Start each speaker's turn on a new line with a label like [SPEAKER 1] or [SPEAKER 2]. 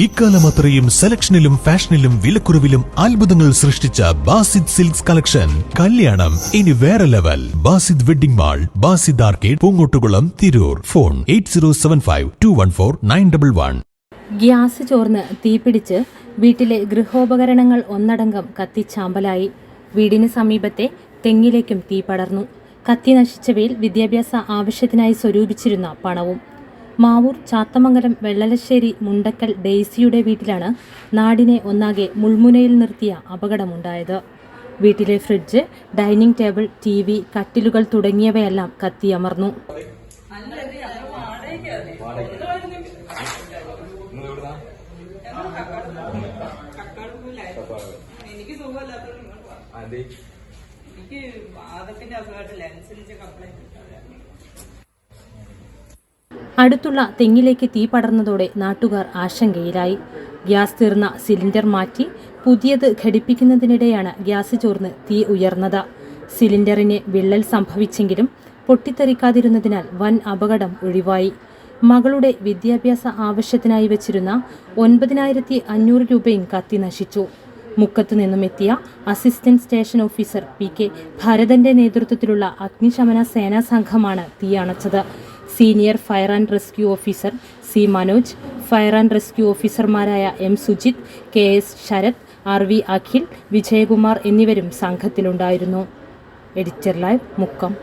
[SPEAKER 1] ഇക്കാലം അത്രയും സെലക്ഷനിലും ഫാഷനിലും വിലക്കുറവിലും അത്ഭുതങ്ങൾ സൃഷ്ടിച്ച ബാസിദ് സിൽക്സ് കളക്ഷൻ. കല്യാണം ഇനി വേറെ level. Basid wedding mall Basid arcade Poongottukulam Tirur. Phone eight zero seven five two one four nine double one.
[SPEAKER 2] Gas ചോർന്ന് തീപിടിച്ച് വീട്ടിലെ ഗൃഹോപകരണങ്ങൾ ഒന്നടങ്കം കത്തിച്ചാമ്പലായി വീടിന് സമീപത്തെ തെങ്ങിലേക്കും തീ പടർന്നു. കത്തി നശിച്ചവയിൽ വിദ്യാഭ്യാസ ആവശ്യത്തിനായി സ്വരൂപിച്ചിരുന്ന പണവും മാവൂർ ചാത്തമംഗലം വെള്ളലശ്ശേരി മുണ്ടക്കൽ ഡെയ്സിയുടെ വീട്ടിലാണ് നാടിനെ ഒന്നാകെ മുൾമുനയിൽ നിർത്തിയ അപകടമുണ്ടായത്. വീട്ടിലെ fridge dining table T V കട്ടിലുകൾ തുടങ്ങിയവയെല്ലാം കത്തിയമർന്നു.
[SPEAKER 3] എനിക്ക് വന്നു. എനിക്ക് വാദത്തിന്റെ അസുഖമായിട്ട് ലെൻസിന്റെ കംപ്ലൈന്റ്
[SPEAKER 2] അടുത്തുള്ള തെങ്ങിലേക്ക് തീ പടർന്നതോടെ നാട്ടുകാർ ആശങ്കയിലായി. ഗ്യാസ് തീർന്ന സിലിണ്ടർ മാറ്റി പുതിയത് ഘടിപ്പിക്കുന്നതിനിടെയാണ് ഗ്യാസ് ചോർന്ന് തീ ഉയർന്നത്. സിലിണ്ടറിന് വിള്ളൽ സംഭവിച്ചെങ്കിലും പൊട്ടിത്തെറിക്കാതിരുന്നതിനാൽ വൻ അപകടം ഒഴിവായി. മകളുടെ വിദ്യാഭ്യാസ ആവശ്യത്തിനായി വെച്ചിരുന്ന ഒൻപതിനായിരത്തി അഞ്ഞൂറ് രൂപയും കത്തി നശിച്ചു. മുക്കത്ത് നിന്നും എത്തിയ assistant station officer P K ഭരതന്റെ നേതൃത്വത്തിലുള്ള അഗ്നിശമന സേനാ സംഘമാണ് തീയണച്ചത് senior fire and rescue officer C Manoj fire and rescue ഓഫീസർമാരായ M Sujith K S Sarath R V Akhil Vijayakumar എന്നിവരും സംഘത്തിലുണ്ടായിരുന്നു. Editor live Mukkam.